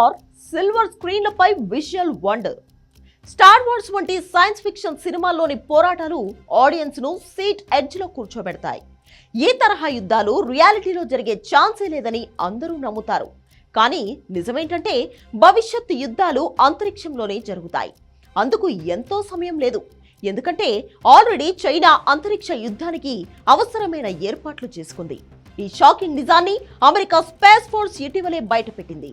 War silver స్క్రీన్లపై visual wonder. Star wars వంటి science fiction సినిమాల్లోని పోరాటాలు ఆడియన్స్ను సీట్ ఎడ్జ్లో కూర్చోబెడతాయి. ఈ తరహా యుద్ధాలు రియాలిటీలో జరిగే ఛాన్సే లేదని అందరూ నమ్ముతారు. కానీ నిజమేంటంటే భవిష్యత్ యుద్ధాలు అంతరిక్షంలోనే జరుగుతాయి. అందుకు ఎంతో సమయం లేదు. ఎందుకంటే ఆల్రెడీ చైనా అంతరిక్ష యుద్ధానికి అవసరమైన ఏర్పాట్లు చేసుకుంది. ఈ షాకింగ్ నిజాన్ని అమెరికా స్పేస్ ఫోర్స్ ఇటీవలే బయటపెట్టింది.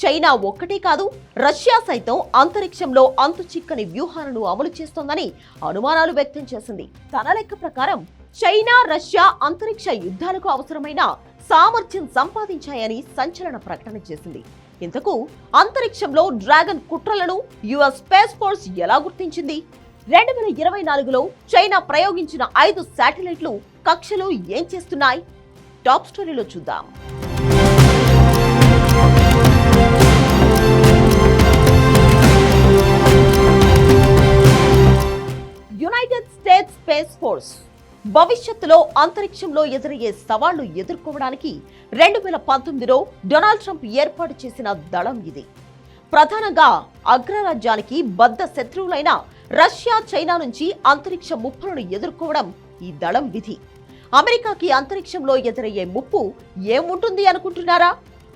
చైనా ఒక్కటే కాదు రష్యా సైతం అంతరిక్షంలో అంతు చిక్కని వ్యూహాలను అమలు చేస్తోందని అనుమానాలు వ్యక్తం చేసింది. తన లెక్క ప్రకారం చైనా రష్యా అంతరిక్ష యుద్ధాలకు అవసరమైన సామర్థ్యం సంపాదించాయని సంచలన ప్రకటన చేసింది. ఇంతకు అంతరిక్షంలో డ్రాగన్ కుట్రలను యుఎస్ స్పేస్ ఫోర్స్ ఎలా గుర్తించింది? రెండు వేల ఇరవై నాలుగులో చైనా ప్రయోగించిన ఐదు శాటిలైట్లు కక్షలో ఏం చేస్తున్నాయి? టాప్ స్టోరీలో చూద్దాం. స్టేట్ స్పేస్ ఫోర్స్ భవిష్యత్తులో అంతరిక్షంలో ఎదురయ్యే సవాళ్ళు ఎదుర్కోవడానికి రెండు వేల పంతొమ్మిదిలో డొనాల్డ్ ట్రంప్ ఏర్పాటు చేసిన దళం ఇది. ప్రధానంగా అగ్రరాజ్యానికి బద్ద శత్రువులైన రష్యా చైనా నుంచి అంతరిక్ష ముప్పులను ఎదుర్కోవడం ఈ దళం విధి. అమెరికాకి అంతరిక్షంలో ఎదురయ్యే ముప్పు ఏముంటుంది అనుకుంటున్నారా?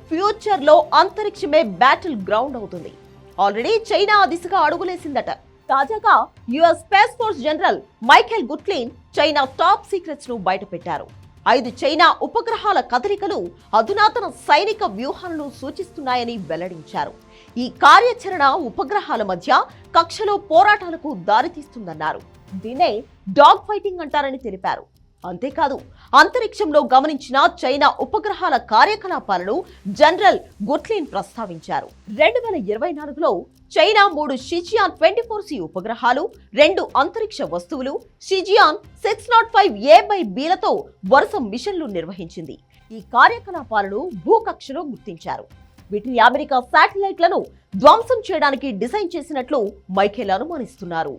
ఫ్యూచర్లో అంతరిక్షమే బ్యాటిల్ గ్రౌండ్ అవుతుంది. ఆల్రెడీ చైనా ఆ దిశగా అడుగులేసిందట. తాజాగా US space force general Michael Guetlein China top సీక్రెట్స్ను బయటపెట్టారు. ఐదు చైనా ఉపగ్రహాల కదలికలు అధునాతన సైనిక వ్యూహాలను సూచిస్తున్నాయని వెల్లడించారు. ఈ కార్యాచరణ ఉపగ్రహాల మధ్య కక్షలో పోరాటాలకు దారితీస్తుందన్నారు. దీనే డాగ్ ఫైటింగ్ అంటారని తెలిపారు. అంతేకాదు అంతరిక్షంలో గమనించిన చైనా ఉపగ్రహాల కార్యకలాపాలను జనరల్ గుట్లిన్ ప్రస్తావించారు. రెండు వేల ఇరవై నాలుగులో చైనా మూడు షిజియాన్ ట్వంటీ ఫోర్ సి ఉపగ్రహాలు రెండు అంతరిక్ష వస్తువులు Shijian six naught five A by బీలతో వరుస మిషన్లు నిర్వహించింది. ఈ కార్యకలాపాలను భూకక్షలో గుర్తించారు. వీటిని అమెరికా శాటిలైట్లను ధ్వంసం చేయడానికి డిజైన్ చేసినట్లు మైఖేల్ అనుమానిస్తున్నారు.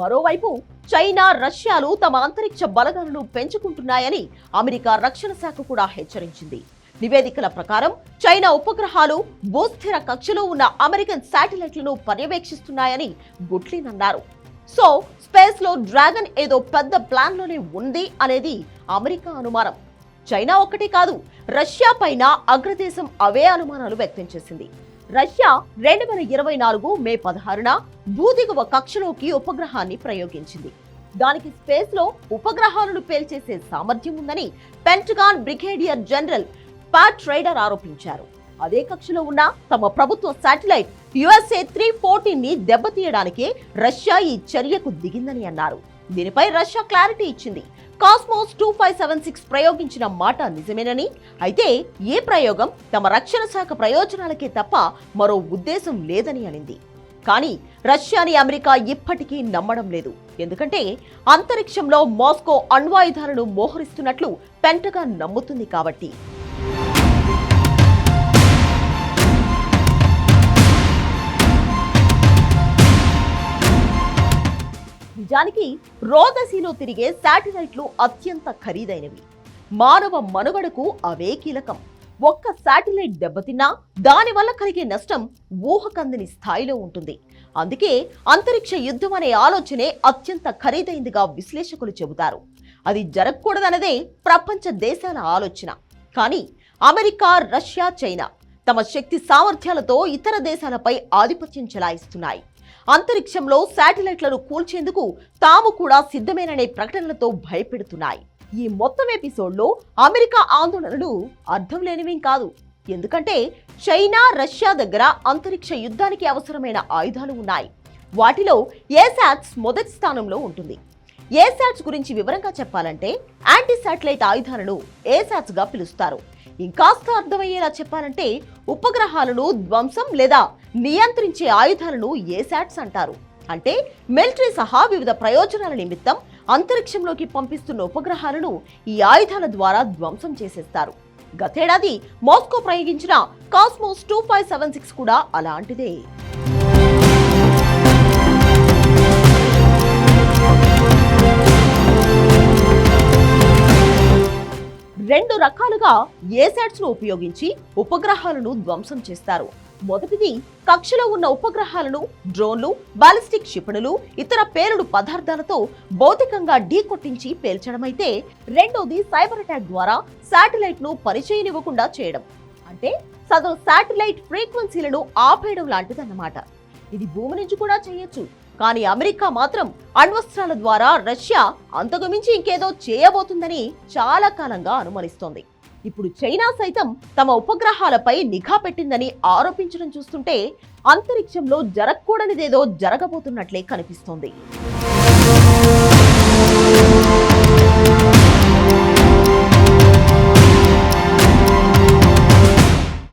మరోవైపు చైనా రష్యాలు తమ అంతరిక్ష బలగాలను పెంచుకుంటున్నాయని అమెరికా రక్షణ శాఖ కూడా హెచ్చరించింది. నివేదికల ప్రకారం చైనా ఉపగ్రహాలు భూస్థిర కక్షలో ఉన్న అమెరికన్ శాటిలైట్లను పర్యవేక్షిస్తున్నాయని గుట్లిన్ అన్నారు. సో స్పేస్లో డ్రాగన్ ఏదో పెద్ద ప్లాన్లోనే ఉంది అనేది అమెరికా అనుమానం. చైనా ఒక్కటే కాదు రష్యా పైన అగ్రదేశం అవే అనుమానాలు వ్యక్తం చేసింది. రష్యా రెండు వేల ఇరవై నాలుగు మే పదహారున భూదిగువ కక్షలోకి ఉపగ్రహాన్ని ప్రయోగించింది. దానికి స్పేస్లో ఉపగ్రహాలను పేల్చేసే సామర్థ్యం ఉందని Pentagon brigadier general Pat Ryder ఆరోపించారు. అదే కక్షలో ఉన్న తమ ప్రభుత్వ శాటిలైట్ యుఎస్ఏ త్రీ ఫోర్టీన్ని దెబ్బతీయడానికే రష్యా ఈ చర్యకు దిగిందని అన్నారు. దీనిపై రష్యా క్లారిటీ ఇచ్చింది. Cosmos two five seven six ప్రయోగించిన మాట నిజమేనని? అయితే ఏ ప్రయోగం తమ రక్షణ శాఖ ప్రయోజనాలకే తప్ప మరో ఉద్దేశం లేదని అనింది. కానీ రష్యాని అమెరికా ఇప్పటికీ నమ్మడం లేదు. ఎందుకంటే అంతరిక్షంలో మాస్కో అణ్వాయుధాలను మోహరిస్తున్నట్లు పెంటగా నమ్ముతుంది కాబట్టి. నిజానికి రోదసీలో తిరిగే శాటిలైట్లు అత్యంత ఖరీదైనవి. మానవ మనుగడకు అవే కీలకం. ఒక్క శాటిలైట్ దెబ్బతిన్నా దానివల్ల కలిగే నష్టం ఊహకందని స్థాయిలో ఉంటుంది. అందుకే అంతరిక్ష యుద్ధం అనే ఆలోచనే అత్యంత ఖరీదైందిగా విశ్లేషకులు చెబుతారు. అది జరగకూడదన్నదే ప్రపంచ దేశాల ఆలోచన. కానీ అమెరికా రష్యా చైనా తమ శక్తి సామర్థ్యాలతో ఇతర దేశాలపై ఆధిపత్యం చెలాయిస్తున్నాయి. అంతరిక్షంలో శాటిలైట్లను కూల్చేందుకు తాము కూడా సిద్ధమేననే ప్రకటనలతో భయపెడుతున్నాయి. ఈ మొత్తం ఎపిసోడ్లో అమెరికా ఆందోళనలు అర్థం లేనివేం కాదు. ఎందుకంటే చైనా రష్యా దగ్గర అంతరిక్ష యుద్ధానికి అవసరమైన ఆయుధాలు ఉన్నాయి. వాటిలో ఏసాట్స్ మొదటి స్థానంలో ఉంటుంది. ఏసాట్స్ గురించి వివరంగా చెప్పాలంటే యాంటీ శాటిలైట్ ఆయుధాలను ఏసాట్స్గా పిలుస్తారు. ఇంకాస్త అర్థమయ్యేలా చెప్పాలంటే ఉపగ్రహాలను ధ్వంసం లేదా నియంత్రించే ఆయుధాలను ఏసాట్స్ అంటారు. అంటే మిలిటరీ సహా వివిధ ప్రయోజనాల నిమిత్తం అంతరిక్షంలోకి పంపిస్తున్న ఉపగ్రహాలను ఈ ఆయుధాల ద్వారా ధ్వంసం చేసేస్తారు. గతేడాది మాస్కో ప్రయోగించిన Cosmos two five seven six కూడా అలాంటిదే. రెండు రకాలుగా ఏసాట్స్ను ఉపయోగించి ఉపగ్రహాలను ధ్వంసం చేస్తారు? మొదటిది కక్షలో ఉన్న ఉపగ్రహాలను డ్రోన్లు బాలిస్టిక్ క్షిపణులు ఇతర పేలుడు పదార్థాలతో భౌతికంగా ఢీకొట్టించి పేల్చడమైతే రెండోది సైబర్ అటాక్ ద్వారా శాటిలైట్ను పరిచయనివ్వకుండా చేయడం. అంటే సదరు శాటిలైట్ ఫ్రీక్వెన్సీలను ఆపేయడం లాంటిదన్నమాట. ఇది భూమి నుంచి కూడా చేయొచ్చు. కానీ అమెరికా మాత్రం అణ్వస్త్రాల ద్వారా రష్యా అంతకుమించి ఇంకేదో చేయబోతుందని చాలా కాలంగా అనుమానిస్తోంది. ఇప్పుడు చైనా సైతం తమ ఉపగ్రహాలపై నిఘా పెట్టిందని ఆరోపించడం చూస్తుంటే అంతరిక్షంలో జరగకూడనిదేదో జరగబోతున్నట్లే కనిపిస్తోంది.